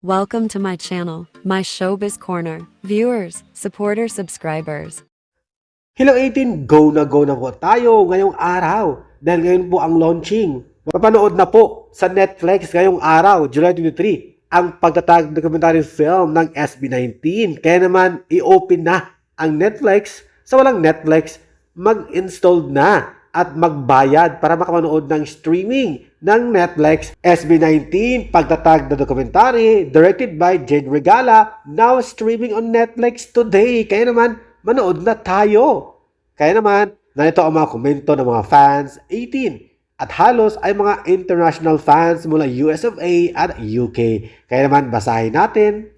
Welcome to my channel, my Showbiz Corner. Viewers, supporters, subscribers. Hello 18, go na go na po tayo ngayong araw dahil ngayon po ang launching. Mapanood na po sa Netflix ngayong araw, July 23, ang pagtatag documentary film ng SB19. Kaya naman, i-open na ang Netflix. Sa walang Netflix, mag-install na at magbayad para makapanood ng streaming ng Netflix. SB19 pagtatag na documentary directed by Jade Regala now streaming on Netflix today. Kaya naman manood na tayo. Kaya naman narito ang mga komento ng mga fans 18 at halos ay mga international fans mula US of A at UK kaya naman basahin natin